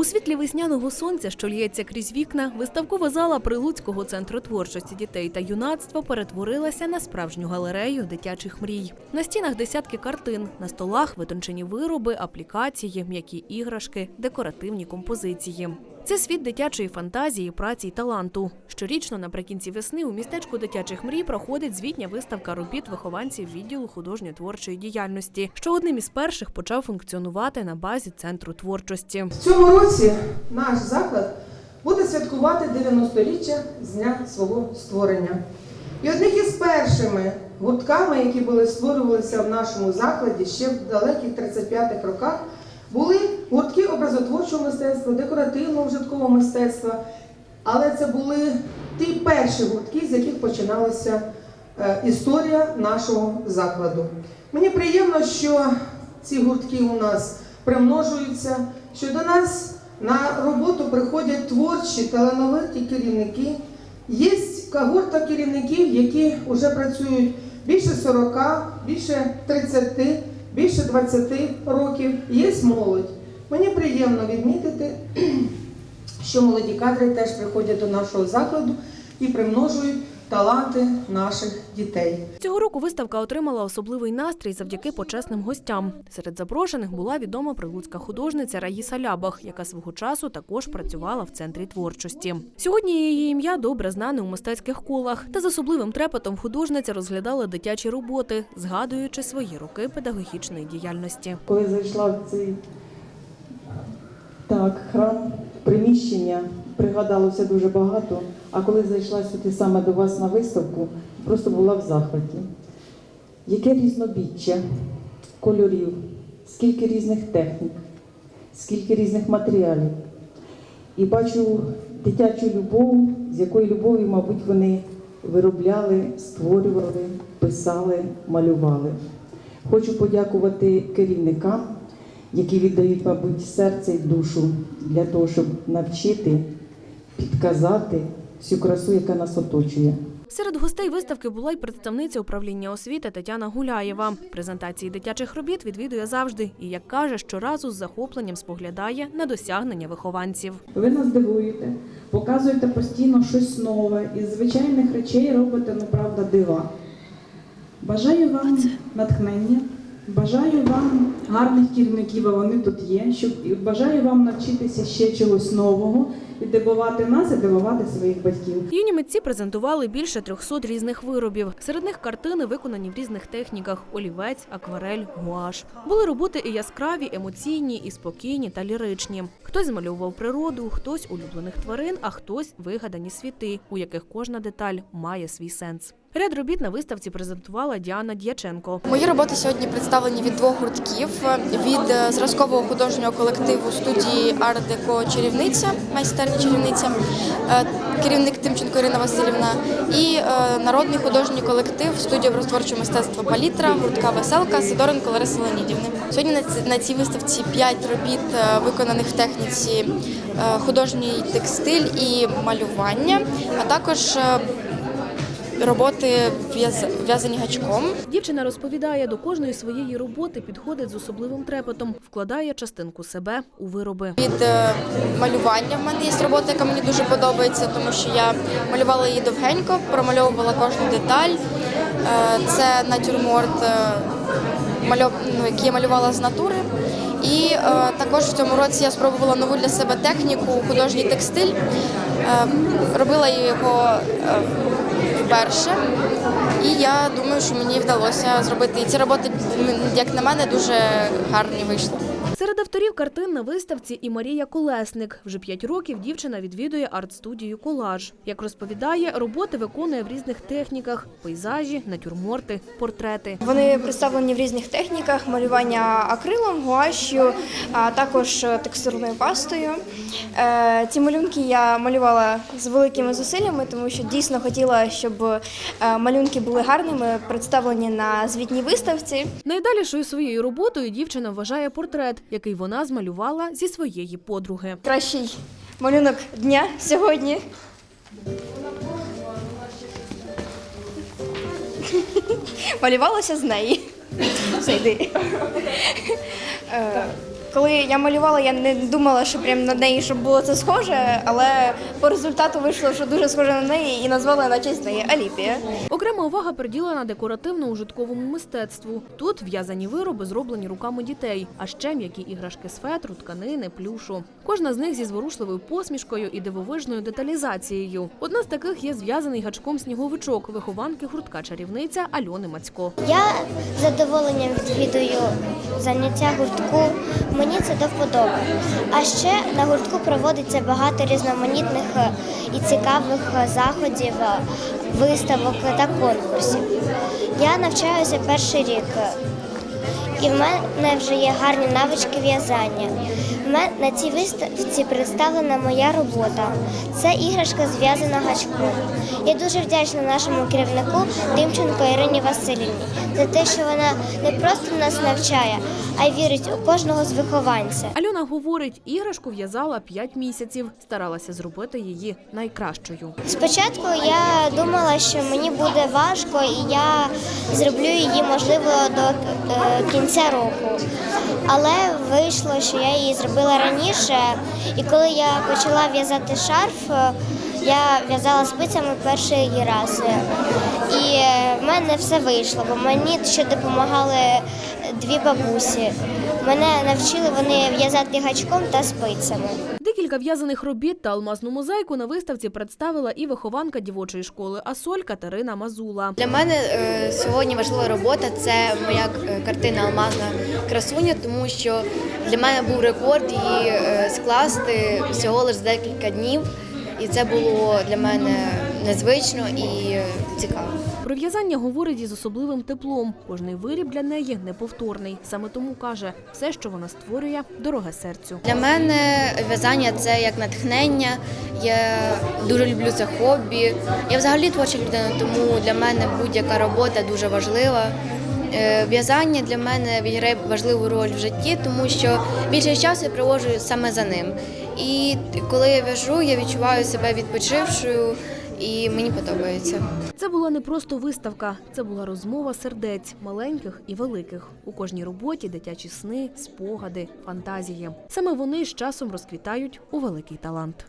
У світлі весняного сонця, що лється крізь вікна, виставкова зала Прилуцького центру творчості дітей та юнацтва перетворилася на справжню галерею дитячих мрій. На стінах десятки картин, на столах витончені вироби, аплікації, м'які іграшки, декоративні композиції. Це світ дитячої фантазії, праці й таланту. Щорічно наприкінці весни у містечку дитячих мрій проходить звітня виставка робіт вихованців відділу художньо-творчої діяльності, що одним із перших почав функціонувати на базі центру творчості. В цьому році наш заклад буде святкувати 90-річчя з дня свого створення. І одних із першими гуртками, які були створювалися в нашому закладі ще в далеких 35-х роках, були гуртки образотворчого мистецтва, декоративного вжиткового мистецтва. Але це були ті перші гуртки, з яких починалася е, історія нашого закладу. Мені приємно, що ці гуртки у нас примножуються, що до нас на роботу приходять творчі, талановиті керівники. Є когорта керівників, які вже працюють більше 40, більше 30, більше 20 років. Є молодь. Мені приємно відмітити, що молоді кадри теж приходять до нашого закладу і примножують таланти наших дітей. Цього року виставка отримала особливий настрій завдяки почесним гостям. Серед запрошених була відома прилуцька художниця Раїса Лябах, яка свого часу також працювала в центрі творчості. Сьогодні її ім'я добре знане у мистецьких колах, та з особливим трепетом художниця розглядала дитячі роботи, згадуючи свої роки педагогічної діяльності. Коли зайшла в цей так, храм, приміщення, пригадалося дуже багато. А коли зайшла сюди саме до вас на виставку, просто була в захваті. Яке різнобіччя кольорів, скільки різних технік, скільки різних матеріалів. І бачу дитячу любов, з якою любов'ю, мабуть, вони виробляли, створювали, писали, малювали. Хочу подякувати керівникам, які віддають, мабуть, серце і душу для того, щоб навчити, підказати всю красу, яка нас оточує. Серед гостей виставки була й представниця управління освіти Тетяна Гуляєва. Презентації дитячих робіт відвідує завжди і, як каже, щоразу з захопленням споглядає на досягнення вихованців. Ви нас дивуєте, показуєте постійно щось нове, із звичайних речей робите, ну правда, дива. Бажаю вам натхнення, бажаю вам гарних керівників, а вони тут є. Щоб бажаю вам навчитися ще чогось нового і дивувати нас, і дивувати своїх батьків. Юні митці презентували більше 300 різних виробів. Серед них картини виконані в різних техніках: олівець, акварель, гуаш. Були роботи і яскраві, емоційні, і спокійні та ліричні. Хтось змальовував природу, хтось улюблених тварин, а хтось вигадані світи, у яких кожна деталь має свій сенс. Ряд робіт на виставці презентувала Діана Д'яченко. Мої роботи сьогодні представлені від двох гуртків: від е, зразкового художнього колективу студії Ардеко Чарівниця, майстерня чарівниця, е, керівник Тимченко Ірина Васильівна, і е, народний художній колектив студії образотворчого мистецтва Палітра, гуртка Веселка Сидоренко Лариси Леонідівни. Сьогодні на цій виставці п'ять робіт, виконаних в техніці художній текстиль і малювання, а також роботи в'язані гачком. Дівчина розповідає, до кожної своєї роботи підходить з особливим трепетом, вкладає частинку себе у вироби. Від е, малювання в мене є робота, яка мені дуже подобається, тому що я малювала її довгенько, промальовувала кожну деталь. Е, Це натюрморт, е, ну, який я малювала з натури. І е, також в цьому році я спробувала нову для себе техніку художній текстиль. Е, робила його е, вперше. І я думаю, що мені вдалося зробити. І ці роботи, як на мене, дуже гарні вийшли. Серед авторів картин на виставці і Марія Колесник. Вже п'ять років дівчина відвідує арт-студію Колаж. Як розповідає, роботи виконує в різних техніках: пейзажі, натюрморти, портрети. Вони представлені в різних техніках: малювання акрилом, гуашю, а також текстурною пастою. Е, Ці малюнки я малювала з великими зусиллями, тому що дійсно хотіла, щоб е, малюнки були гарними, представлені на звітній виставці. Найдалішою своєю роботою дівчина вважає портрет, який вона змалювала зі своєї подруги. Кращий малюнок дня сьогодні. Малювалася з неї. Зайди. йди. Коли я малювала, я не думала, що прям на неї щоб було це схоже, але по результату вийшло, що дуже схоже на неї, і назвали на честь неї Аліпія. Окрема увага приділена декоративно-ужитковому мистецтву. Тут в'язані вироби, зроблені руками дітей, а ще м'які іграшки з фетру, тканини, плюшу. Кожна з них зі зворушливою посмішкою і дивовижною деталізацією. Одна з таких є зв'язаний гачком сніговичок вихованки гуртка чарівниця Альони Мацько. Я задоволенням відвідую заняття гуртку. Мені це до вподоби. А ще на гуртку проводиться багато різноманітних е, і цікавих е, заходів, е, виставок та конкурсів. Я навчаюся перший рік. І в мене вже є гарні навички в'язання. На цій виставці представлена моя робота. Це іграшка зв'язана гачком. Я дуже вдячна нашому керівнику Тимченко Ірині Васильівні за те, що вона не просто нас навчає, а й вірить у кожного з вихованця. Альона говорить, іграшку в'язала 5 місяців, старалася зробити її найкращою. Спочатку я думала, що мені буде важко, і я зроблю її можливо до е, кінця року. Але вийшло, що я її зробила раніше. І коли я почала в'язати шарф, я в'язала спицями перший раз. І в мене все вийшло, бо мені ще допомагали дві бабусі. Мене навчили вони в'язати гачком та спицями. Декілька в'язаних робіт та алмазну мозаїку на виставці представила і вихованка дівочої школи Асоль Катерина Мазула. Для мене е, сьогодні важлива робота це моя е, картина Алмазна красуня, тому що для мене був рекорд її е, скласти всього лише декілька днів, і це було для мене незвично і цікаво. Про в'язання говорить із особливим теплом. Кожний виріб для неї неповторний. Саме тому каже, все, що вона створює, дороге серцю. Для мене в'язання це як натхнення. Я дуже люблю це хобі. Я взагалі творча людина, тому для мене будь-яка робота дуже важлива. Е, В'язання для мене відіграє важливу роль в житті, тому що більше часу я проводжу саме за ним. І коли я в'яжу, я відчуваю себе відпочившою і мені подобається. Це була не просто виставка, це була розмова сердець, маленьких і великих. У кожній роботі дитячі сни, спогади, фантазії. Саме вони з часом розквітають у великий талант.